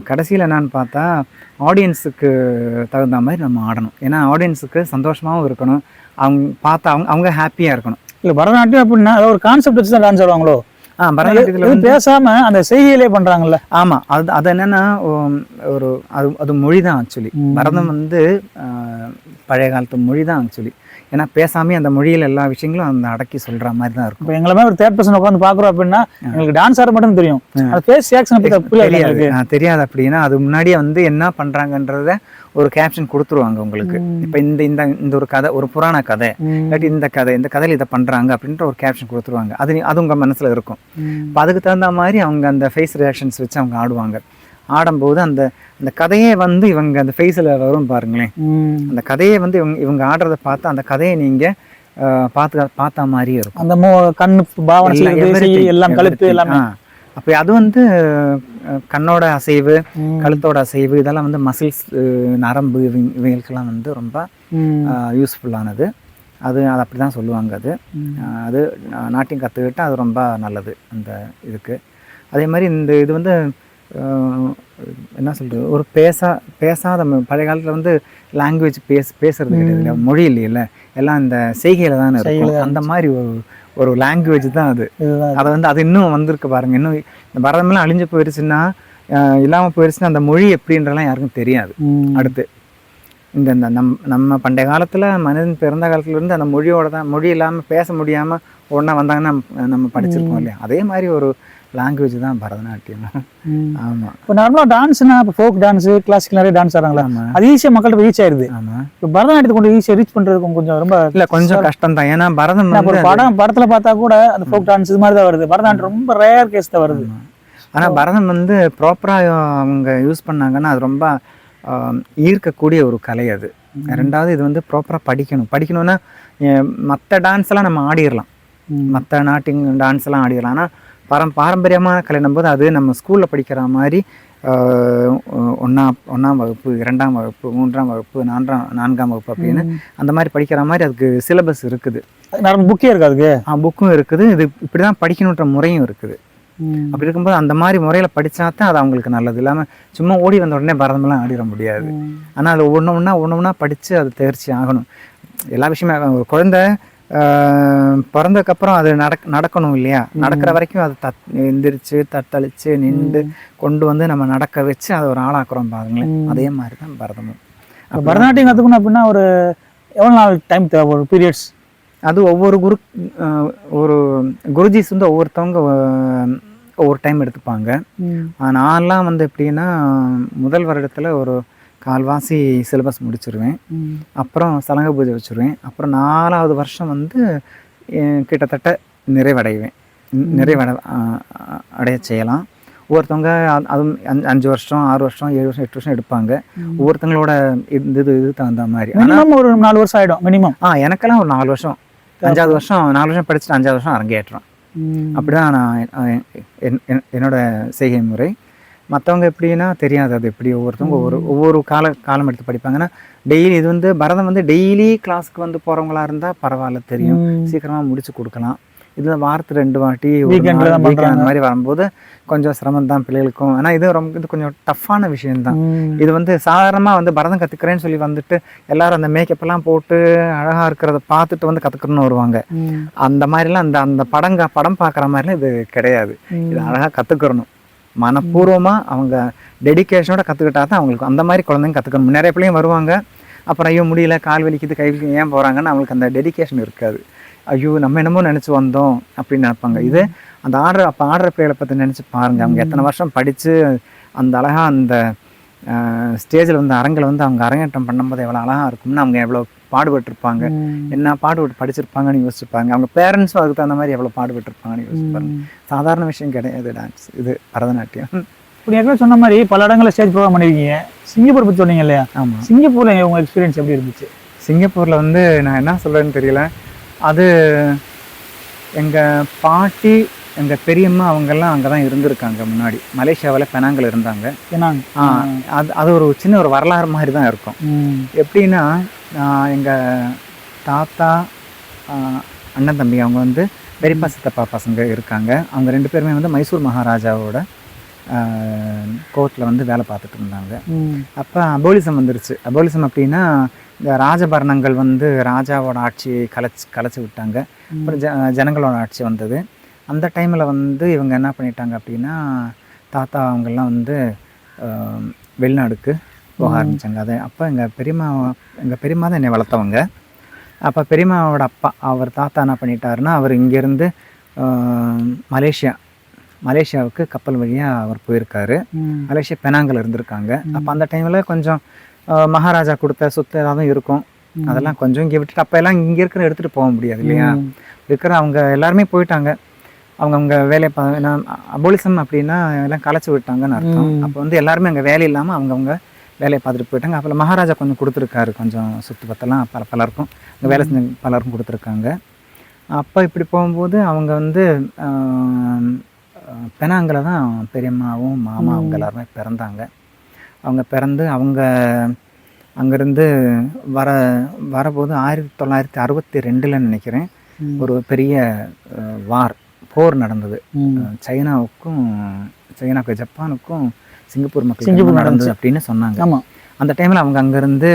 கடைசியில் என்னன்னு பார்த்தா ஆடியன்ஸுக்கு தகுந்த மாதிரி நம்ம ஆடணும். ஏன்னா ஆடியன்ஸுக்கு சந்தோஷமாகவும் இருக்கணும். அவங்க பார்த்தா அவங்க அவங்க ஹாப்பியாக இருக்கணும். இல்ல பரதநாட்டியம் அப்படின்னா ஒரு கான்செப்ட் வச்சு தான் டான்ஸ் ஆடுவாங்களோ? ஆ பரதநாட்டியத்தில் இது பேசாம அந்த செய்கையிலே பண்றாங்கல்ல? ஆமாம் அது அது என்னன்னா ஒரு அது அது மொழி தான் ஆக்சுவலி. பரதம் வந்து பழைய காலத்து மொழி தான் ஆக்சுவலி ஏன்னா பேசாமே அந்த மொழியில் எல்லா விஷயங்களும் அந்த அடக்கி சொல்ற மாதிரி தான் இருக்கும். இப்போ எங்களை மாதிரி ஒரு தேர்ட் பர்சன் உட்காந்து பாக்குறோம் அப்படின்னா எங்களுக்கு டான்ஸ் ஆட மட்டும் தெரியும். அந்த ஃபேஸ் ரியாக்ஷன் தெரியாது. தெரியாது அப்படின்னா அது முன்னாடியே வந்து என்ன பண்றாங்கன்றத ஒரு கேப்ஷன் கொடுத்துருவாங்க உங்களுக்கு. இப்போ இந்த இந்த இந்த ஒரு கதை ஒரு புராண கதை இல்லாட்டி இந்த கதை இந்த கதையில் இதை பண்றாங்க அப்படின்ற ஒரு கேப்ஷன் கொடுத்துருவாங்க. அது அது உங்க மனசுல இருக்கும். இப்போ அதுக்கு தகுந்த மாதிரி அவங்க அந்த ஃபேஸ் ரியாக்ஷன்ஸ் வச்சு அவங்க ஆடுவாங்க. ஆடும்போது அந்த அந்த கதையே வந்து இவங்க அந்த ஃபேஸில் வரும் பாருங்களேன் அந்த கதையை வந்து இவங்க இவங்க ஆடுறத பார்த்து அந்த கதையை நீங்க அஹ், பார்த்து பார்த்தா மாதிரியே இருக்கும் அந்த மோ- கண்ணு பாவனை எல்லாம் கழுத்து. எல்லாமே. அப்ப அது வந்து கண்ணோட அசைவு. கழுத்தோட அசைவு இதெல்லாம் வந்து மசில்ஸ் நரம்பு இவங்க இவங்களுக்கெல்லாம் வந்து ரொம்ப. யூஸ்ஃபுல்லானது அது அது அப்படி தான் சொல்லுவாங்க அது அது நாட்டியம் கற்றுக்கிட்டால் அது ரொம்ப நல்லது அந்த இதுக்கு அதே மாதிரி இந்த இது வந்து என்ன சொல்றது? ஒரு பேசா பேசாத பழைய காலத்தில் வந்து லாங்குவேஜ் பேச பேசுறது கிடையாது? மொழி இல்லையில எல்லாம் இந்த செய்கையில தானே இருக்கும். அந்த மாதிரி ஒரு ஒரு லாங்குவேஜ் தான் அது. அதை. வந்து அது இன்னும் வந்திருக்கு பாருங்க. இன்னும் இந்த பரதமெல்லாம் அழிஞ்சு போயிருச்சுன்னா அஹ், இல்லாம போயிருச்சுன்னா அந்த மொழி எப்படின்றலாம் யாருக்கும் தெரியாது. அடுத்து இந்த இந்த நம் நம்ம பண்டைய காலத்துல மனிதன் பிறந்த காலத்துல இருந்து அந்த மொழியோட தான் மொழி இல்லாம பேச முடியாம ஒன்றா வந்தாங்கன்னா நம்ம- நம்ம படிச்சிருக்கோம் இல்லையா? அதே மாதிரி ஒரு லாங்குவேஜ் தான் பரதநாட்டியம். ம். ஆமா. இப்போ நார்மலாக டான்ஸ்னா இப்போ ஃபோக் டான்ஸ் கிளாசிக்கல் நிறைய டான்ஸ் ஆடுறாங்களா? அது ஈஸியாக மக்கள்கிட்ட ரீச் ஆயிருது ஆமா. இப்போ பரதநாட்டியத்தை கொண்டு ஈஸியாக ரீச் பண்றதுக்கு கொஞ்சம் ரொம்ப இல்ல கொஞ்சம் கஷ்டம் தான். ஏன்னா பரதம் ஒரு படம் படத்துல பார்த்தா கூட அந்த ஃபோக் டான்ஸ் இது மாதிரி தான் வருது. பரதநாட்டியம் ரொம்ப ரேர் கேஸ் தான் வருது. ஆனா பரதம் வந்து ப்ராப்பரா அவங்க யூஸ் பண்ணாங்கன்னா அது ரொம்ப ஈர்க்கக்கூடிய ஒரு கலை அது. ரெண்டாவது இது வந்து ப்ராப்பரா படிக்கணும். படிக்கணும்னா மற்ற டான்ஸ் எல்லாம் நம்ம ஆடிடலாம். மற்ற நாட்டிங் டான்ஸ் எல்லாம் ஆடிடலாம். ஆனா பாரம் பாரம்பரியமான கலைன்னும் போது அது நம்ம ஸ்கூல்ல படிக்கிற மாதிரி ஒண்ணா ஒண்ணாம் வகுப்பு இரண்டாம் வகுப்பு மூன்றாம் வகுப்பு நான்காம் நான்காம் வகுப்பு அப்படின்னு அந்த மாதிரி படிக்கிற மாதிரி அதுக்கு சிலபஸ் இருக்குது. நார்மல் புக்கே இருக்கு அதுக்கு? புக்கும் இருக்குது. இது இப்படிதான் படிக்கணுன்ற முறையும் இருக்குது. அப்படி இருக்கும்போது அந்த மாதிரி முறையில படிச்சா தான் அது அவங்களுக்கு நல்லது. இல்லாம சும்மா ஓடி வந்த உடனே பரதமெல்லாம் ஆடிட முடியாது. ஆனா அது ஒன்று ஒன்றா ஒன்று ஒன்றா படிச்சு அது தேர்ச்சி ஆகணும். எல்லா விஷயமே குழந்தை பிறந்ததுக்கப்புறம் அது நடக் நடக்கணும் இல்லையா? நடக்கிற வரைக்கும் அது தத் எந்திரிச்சு தத்தளிச்சு நின்று கொண்டு வந்து நம்ம நடக்க வச்சு அதை ஒரு ஆளாக்குறோம் பாருங்களேன். அதே மாதிரி தான் பரதமும் பரதநாட்டியம் கற்றுக்கணும் அப்படின்னா ஒரு எவ்வளோ நாள் டைம் தேவைப்படும் பீரியட்ஸ் அது ஒவ்வொரு குரு ஒரு குருஜிஸ் வந்து ஒவ்வொருத்தவங்க ஒவ்வொரு டைம் எடுத்துப்பாங்க. நான்லாம் வந்து எப்படின்னா முதல் வருடத்தில் ஒரு கால்வாசி சிலபஸ் முடிச்சிருவேன். அப்புறம் சலங்க பூஜை வச்சுருவேன். அப்புறம் நாலாவது வருஷம் வந்து கிட்டத்தட்ட நிறைவடைவேன். நிறைவடை அடைய செய்யலாம். ஒவ்வொருத்தவங்க அது- அதுவும் அஞ்சு- அஞ்சு வருஷம் ஆறு வருஷம் ஏழு வருஷம் எட்டு வருஷம் எடுப்பாங்க. ஒவ்வொருத்தங்களோட இது இது இது தகுந்த மாதிரி. மினிமம் ஒரு நாலு வருஷம் ஆகிடும் மினிமம். ஆ எனக்கெல்லாம் ஒரு நாலு வருஷம். அஞ்சாவது வருஷம் நாலு வருஷம் படிச்சுட்டு அஞ்சாவது வருஷம் அரங்கேற்றோம் அப்படிதான் நான் என்- என்- என்- என்னோட செய்கை முறை. மற்றவங்க எப்படின்னா தெரியாது. அது எப்படி ஒவ்வொருத்தவங்க ஒவ்வொரு ஒவ்வொரு கால காலம் எடுத்து படிப்பாங்கன்னா டெய்லி இது வந்து பரதம் வந்து டெய்லி கிளாஸ்க்கு வந்து போகிறவங்களா இருந்தால் பரவாயில்ல தெரியும். சீக்கிரமாக முடிச்சு கொடுக்கலாம். இது வாரத்து ரெண்டு வாட்டி ஒரு Weekend ல நாள் தான் weekend அந்த மாதிரி வரும்போது கொஞ்சம் சிரமம் தான் பிள்ளைகளுக்கும். ஆனால் இது ரொம்ப இது கொஞ்சம் டஃப்பான விஷயம்தான் இது வந்து சாதாரணமாக வந்து பரதம் கற்றுக்கிறேன்னு சொல்லி வந்துட்டு எல்லாரும் அந்த மேக்கப் எல்லாம் போட்டு அழகாக இருக்கிறத பார்த்துட்டு வந்து கற்றுக்கணும்னு வருவாங்க. அந்த மாதிரிலாம் அந்த அந்த படங்க படம் பார்க்குற மாதிரிலாம் இது கிடையாது. இது அழகாக கற்றுக்கிறணும் மனப்பூர்வமாக அவங்க டெடிகேஷனோட கற்றுக்கிட்டா தான் அவங்களுக்கு அந்த மாதிரி குழந்தைங்க கற்றுக்கணும் நிறைய பிள்ளைங்க வருவாங்க. அப்புறம் ஐயோ முடியல கால் வலிக்குது கை வலிக்குது ஏன் போகிறாங்கன்னு அவங்களுக்கு அந்த டெடிகேஷன் இருக்காது. ஐயோ நம்ம என்னமோ நினச்சி வந்தோம் அப்படின்னு நினைப்பாங்க. இது அந்த ஆடுற அப்போ ஆடுற பிள்ளைகளை பற்றி நினச்சி பாருங்கள் அவங்க எத்தனை வருஷம் படித்து அந்த அழகாக அந்த ஸ்டேஜில் வந்து அரங்கில் வந்து அவங்க அரங்கேற்றம் பண்ணும்போது எவ்வளோ அழகாக இருக்கும்னு அவங்க எவ்வளோ பாடுபட்டிருப்பாங்க. என்ன பாடுபட்டு படிச்சிருப்பாங்கன்னு யோசிச்சுப்பாங்க அவங்க பேரண்ட்ஸும் அதுக்கு தகுந்த மாதிரி எவ்வளோ பாடுபட்டிருப்பாங்கன்னு யோசிப்பாங்க. சாதாரண விஷயம் கிடையாது டான்ஸ் இது பரதநாட்டியம். இப்போ ஏற்கனவே சொன்ன மாதிரி பல இடங்களில் ஸ்டேஜ் ப்ரோக்ராம் பண்ணியிருக்கீங்க சிங்கப்பூர் பற்றி சொன்னீங்க இல்லையா? ஆமாம் சிங்கப்பூரில் உங்க எக்ஸ்பீரியன்ஸ் எப்படி இருந்துச்சு? சிங்கப்பூரில் வந்து நான் என்ன சொல்கிறேன்னு தெரியல. அது எங்கள் பாட்டி எங்கள் பெரியம்மா அவங்கெல்லாம் அங்கே தான் இருந்திருக்காங்க முன்னாடி. மலேசியாவில் பெனாங்கில் இருந்தாங்க. ஏன்னா அது அது ஒரு சின்ன ஒரு வரலாறு மாதிரி தான் இருக்கும் எப்படின்னா எங்கள் தாத்தா அண்ணன் தம்பி அவங்க வந்து பெரியப்பா சித்தப்பா பசங்க இருக்காங்க. அவங்க ரெண்டு பேருமே வந்து மைசூர் மகாராஜாவோட கோர்ட்டில் வந்து வேலை பார்த்துட்டு இருந்தாங்க. அப்போ அபோலிசம் வந்துருச்சு. அபோலிசம் அப்படின்னா இந்த ராஜபரணங்கள் வந்து ராஜாவோட ஆட்சியை கலைச்சு கலைச்சி விட்டாங்க. அப்புறம் ஜ ஜனங்களோட ஆட்சி வந்தது. அந்த டைமில் வந்து இவங்க என்ன பண்ணிட்டாங்க அப்படின்னா தாத்தா அவங்கெல்லாம் வந்து வெளிநாடுக்கு போக ஆரம்பித்தாங்க அதை அப்போ எங்கள் பெரியம்மா எங்கள் பெரியம்மா தான் என்னை வளர்த்தவங்க. அப்போ பெரியம்மாவோட அப்பா அவர் தாத்தா என்ன பண்ணிட்டாருன்னா அவர் இங்கேருந்து மலேசியா மலேசியாவுக்கு கப்பல் வழியாக அவர் போயிருக்காரு. மலேசியா பெனாங்கில் இருந்திருக்காங்க. அப்போ அந்த டைமில் கொஞ்சம் மகாராஜா கொடுத்த சொத்து ஏதாவது இருக்கும். அதெல்லாம் கொஞ்சம் இங்கே விட்டுட்டு அப்போ எல்லாம் இங்கே இருக்கிற எடுத்துகிட்டு போக முடியாது இல்லையா? இருக்கிற அவங்க எல்லாருமே போயிட்டாங்க. அவங்க அவங்க வேலையை பா அபோலிசம் அப்படின்னா எல்லாம் கலைச்சி விட்டாங்கன்னு அர்த்தம். அப்போ வந்து எல்லாருமே அங்கே வேலை இல்லாமல் அவங்கவுங்க வேலையை பார்த்துட்டு போயிட்டாங்க. அப்புறம் மகாராஜா கொஞ்சம் கொடுத்துருக்காரு. கொஞ்சம் சொத்து பத்தெல்லாம் பல பலருக்கும். அங்கே வேலை செஞ்ச பலருக்கும் கொடுத்துருக்காங்க. அப்போ இப்படி போகும்போது அவங்க வந்து பெனாங்கில் தான் பெரியம்மாவும் மாமா அவங்க எல்லாருமே பிறந்தாங்க. அவங்க பிறந்து அவங்க அங்கேருந்து வர வரபோது ஆயிரத்தி தொள்ளாயிரத்தி அறுபத்தி ரெண்டில் நினைக்கிறேன். ஒரு பெரிய வார். போர் நடந்தது. சைனாவுக்கும் சைனாவுக்கு ஜப்பானுக்கும் சிங்கப்பூர் மக்களுக்கும் சிங்கப்பூர் நடந்தது அப்படின்னு சொன்னாங்க. ஆமா. அந்த டைமில் அவங்க அங்கேருந்து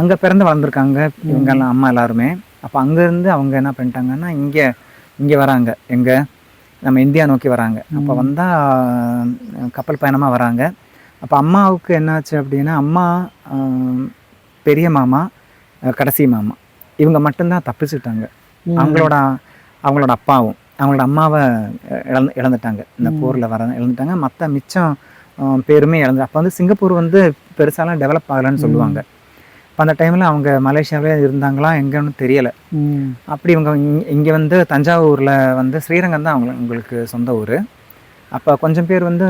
அங்கே பிறந்து வளர்ந்துருக்காங்க இவங்க எல்லாம் அம்மா எல்லாருமே. அப்போ அங்கேருந்து அவங்க என்ன பண்ணிட்டாங்கன்னா இங்கே இங்கே வராங்க. எங்கே? நம்ம இந்தியா நோக்கி வராங்க. அப்போ வந்தால் கப்பல் பயணமாக வராங்க. அப்போ அம்மாவுக்கு என்னாச்சு அப்படின்னா அம்மா பெரிய மாமா கடைசி மாமா. இவங்க மட்டும்தான் தப்பிச்சுட்டாங்க. அவங்களோட அவங்களோட அப்பாவும். அவங்களோட அம்மாவை இழந்து இழந்துட்டாங்க. இந்த போரில் வர இழந்துட்டாங்க. மற்ற மிச்சம் பேருமே இழந்து அப்போ வந்து சிங்கப்பூர் வந்து பெருசாலாம் டெவலப் ஆகலைன்னு சொல்லுவாங்க. அப்போ அந்த டைமில் அவங்க மலேசியாவிலே இருந்தாங்களா எங்கன்னு தெரியலை. அப்படி இவங்க இங்கே வந்து தஞ்சாவூரில் வந்து ஸ்ரீரங்கம் தான் அவங்க உங்களுக்கு சொந்த ஊர். அப்போ கொஞ்சம் பேர் வந்து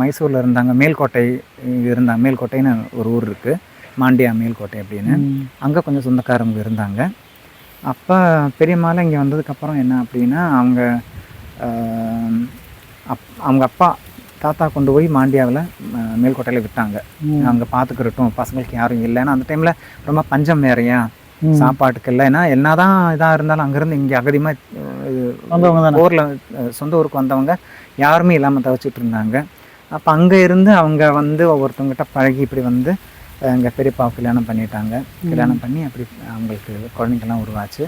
மைசூரில் இருந்தாங்க. மேல்கோட்டை இருந்தாங்க மேல்கோட்டைன்னு ஒரு ஊர் இருக்குது மாண்டியா மேல்கோட்டை அப்படின்னு. அங்கே கொஞ்சம் சொந்தக்காரங்க இருந்தாங்க. அப்போ பெரியம்மாலாம் இங்கே வந்ததுக்கப்புறம் என்ன அப்படின்னா அவங்க அப் அவங்க அப்பா தாத்தா கொண்டு போய் மாண்டியாவில் மேல்கோட்டையில் விட்டாங்க. அங்கே பார்த்துக்கிறட்டும் பசங்களுக்கு யாரும் இல்லை ஏன்னா அந்த டைமில் ரொம்ப பஞ்சம் வேறையா? சாப்பாட்டுக்கு இல்லை ஏன்னா என்னதான் இதாக இருந்தாலும் அங்கேருந்து இங்கே தானே? ஊரில் சொந்த ஊருக்கு வந்தவங்க யாருமே இல்லாமல் தவிச்சிட்டு இருந்தாங்க. அப்போ அங்கே இருந்து அவங்க வந்து ஒவ்வொருத்தவங்ககிட்ட பழகி இப்படி வந்து எங்கள் பெரியப்பாவை கல்யாணம் பண்ணிட்டாங்க. கல்யாணம் பண்ணி அப்படி அவங்களுக்கு குழந்தைங்கள்லாம் உருவாச்சு.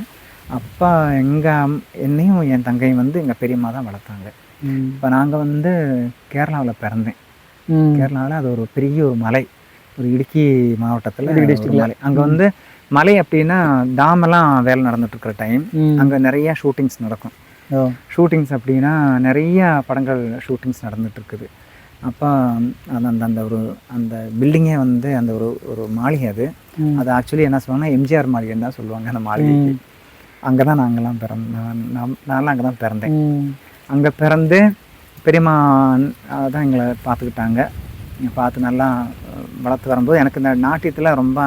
அப்பா எங்கள் என்னையும் என் தங்கையும் வந்து எங்கள் பெரியம்மா தான் வளர்த்தாங்க. இப்போ நாங்கள் வந்து கேரளாவில் பிறந்தேன். கேரளாவில் அது ஒரு பெரிய ஒரு மலை. ஒரு இடுக்கி மாவட்டத்தில் மலை. அங்கே வந்து மலை அப்படின்னா டாம் எல்லாம் வேலை நடந்துட்டு இருக்கிற டைம் அங்கே நிறைய ஷூட்டிங்ஸ் நடக்கும். ஷூட்டிங்ஸ் அப்படின்னா நிறைய படங்கள் ஷூட்டிங்ஸ் நடந்துட்டு இருக்குது அப்போ அந்த அந்த அந்த ஒரு அந்த பில்டிங்கே வந்து அந்த ஒரு ஒரு மாளிகை அது. அது ஆக்சுவலி என்ன சொல்லுவாங்கன்னா எம்ஜிஆர் மாளிகைன்னு தான் சொல்லுவாங்க அந்த மாளிகைக்கு. அங்கே தான் நாங்கள்லாம் பிறந்த நான் நான்லாம் அங்கே தான் பிறந்தேன் அங்கே பிறந்து பெரியம்மா தான் எங்களை பார்த்துக்கிட்டாங்க. பார்த்து நல்லா வளர்த்து வரும்போது எனக்கு இந்த நாட்டியத்தில் ரொம்ப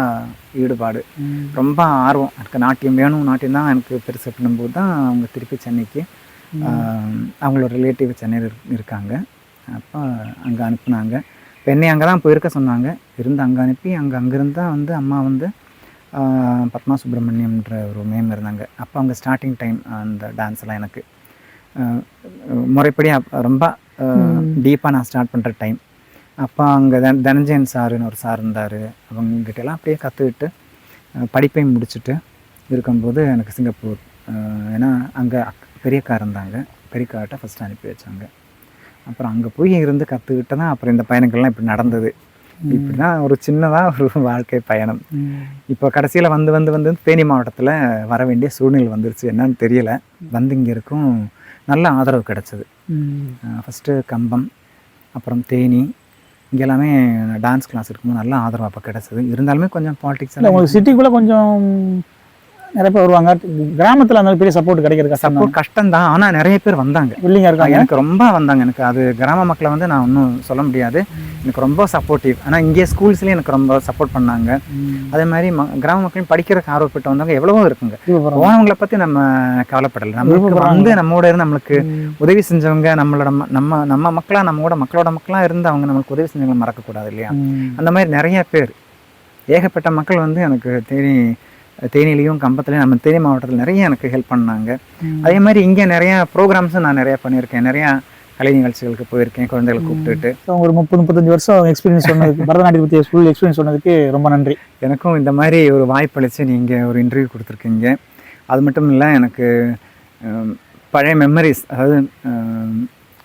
ஈடுபாடு. ரொம்ப ஆர்வம். எனக்கு நாட்டியம் வேணும் நாட்டியம் தான் எனக்கு பெருசு அப்படின்னும்போது தான் அவங்க திருப்பி சென்னைக்கு. அவங்களோட ரிலேட்டிவ் சென்னையில் இருக்- இருக்காங்க. அப்போ அங்கே அனுப்புனாங்க. இப்போ என்னை அங்கே தான் போயிருக்க சொன்னாங்க. இருந்து அங்கே அனுப்பி அங்கே அங்கேருந்து தான் வந்து அம்மா வந்து பத்மா சுப்பிரமணியம்ன்ற ஒரு மேம் இருந்தாங்க. அப்போ அவங்க ஸ்டார்டிங் டைம் அந்த டான்ஸ் எல்லாம் எனக்கு. முறைப்படி ரொம்ப டீப்பாக நான் ஸ்டார்ட் பண்ணுற டைம் அப்போ அங்கே தன தனஞ்சயன் சாருன்னு ஒரு சார் இருந்தார். அவங்ககிட்ட எல்லாம் அப்படியே கற்றுக்கிட்டு படிப்பையும் முடிச்சுட்டு இருக்கும்போது எனக்கு சிங்கப்பூர் ஏன்னா அங்கே பெரியக்கா இருந்தாங்க. பெரியக்காட்ட ஃபஸ்ட்டு அனுப்பி வச்சாங்க. அப்புறம் அங்கே போய் இருந்து கற்றுக்கிட்டு தான் அப்புறம் இந்த பயணங்கள்லாம் இப்படி நடந்தது. இப்படி தான் ஒரு சின்னதாக ஒரு வாழ்க்கை பயணம். இப்போ கடைசியில் வந்து வந்து வந்து தேனி மாவட்டத்தில் வர வேண்டிய சூழ்நிலை வந்துருச்சு. என்னன்னு தெரியல. வந்து இங்கே இருக்கும் நல்ல ஆதரவு கிடச்சிது. ஃபஸ்ட்டு கம்பம் அப்புறம் தேனி இங்கே எல்லாமே டான்ஸ் கிளாஸ் இருக்கும்போது நல்ல ஆதரவு அப்போ கிடச்சிது. இருந்தாலுமே கொஞ்சம் பாலிடிக்ஸ் இல்லை உங்களுக்கு சிட்டிக்குள்ளே கொஞ்சம் நிறைய பேர் வருவாங்க. கிராமத்தில் அந்த பெரிய சப்போர்ட் கிடைக்கிறது சப்போர்ட் கஷ்டம் தான்? ஆனால் நிறைய பேர் வந்தாங்க. வில்லிங்காக இருக்காங்க. எனக்கு ரொம்ப வந்தாங்க. எனக்கு அது கிராம மக்களை வந்து நான் ஒன்றும் சொல்ல முடியாது. எனக்கு ரொம்ப சப்போர்ட்டிவ் ஆனால் இங்கே ஸ்கூல்ஸ்லேயும் எனக்கு ரொம்ப சப்போர்ட் பண்ணாங்க. அதே மாதிரி கிராம மக்களையும் படிக்கிறதுக்கு ஆர்வப்பட்டு வந்தவங்க எவ்வளவோ இருக்குங்க. போனவங்களை பற்றி நம்ம கவலைப்படலை. நம்மளுக்கு வந்து நம்மோட இருந்து நம்மளுக்கு உதவி செஞ்சவங்க நம்மளோட நம்ம நம்ம மக்களாக நம்மளோட மக்களோட மக்களாக இருந்து அவங்க நம்மளுக்கு உதவி செஞ்சவங்களை மறக்கக்கூடாது இல்லையா? அந்த மாதிரி நிறைய பேர். ஏகப்பட்ட மக்கள் வந்து எனக்கு தேனி தேனிலையும் கம்பத்துலையும் நம்ம தேனி மாவட்டத்தில் நிறைய எனக்கு ஹெல்ப் பண்ணாங்க. அதே மாதிரி இங்கே நிறைய ப்ரோக்ராம்ஸும் நான் நிறைய பண்ணியிருக்கேன். நிறையா கலை நிகழ்ச்சிகளுக்கு போயிருக்கேன் குழந்தைகளை கூப்பிட்டுட்டு. ஒரு முப்பது முப்பத்தஞ்சு வருஷம் எக்ஸ்பீரியன்ஸ் சொன்னதுக்கு பரதநாட்டியத்தை பற்றி ஃபுல் எக்ஸ்பீரியன்ஸ் சொன்னதுக்கு ரொம்ப நன்றி. எனக்கும் இந்த மாதிரி ஒரு வாய்ப்பளித்து நீங்கள் ஒரு இன்டர்வியூ கொடுத்துருக்கீங்க. அது மட்டும் இல்லை எனக்கு பழைய மெமரிஸ் அதாவது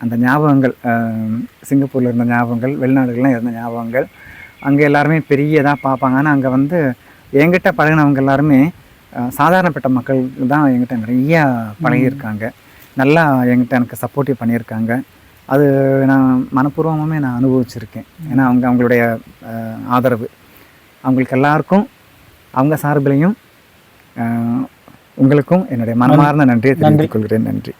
அந்த ஞாபகங்கள் சிங்கப்பூரில் இருந்த ஞாபகங்கள் வெளிநாடுகள்லாம் இருந்த ஞாபகங்கள் அங்கே எல்லாருமே பெரியதாக பார்ப்பாங்க. ஆனால் அங்கே வந்து என்கிட்ட பழகினவங்க எல்லாருமே சாதாரணப்பட்ட மக்கள் தான் என்கிட்ட நிறைய பழகியிருக்காங்க. நல்லா என்கிட்ட எனக்கு சப்போர்ட்டிவ் பண்ணியிருக்காங்க. அது நான் மனப்பூர்வமாகவே நான் அனுபவிச்சிருக்கேன். ஏன்னா அவங்க அவங்களுடைய ஆதரவு. அவங்களுக்கு எல்லாருக்கும் அவங்க சார்பிலையும் உங்களுக்கும் என்னுடைய மனமார்ந்த நன்றியை தெரிவித்துக் கொள்கிறேன். நன்றி.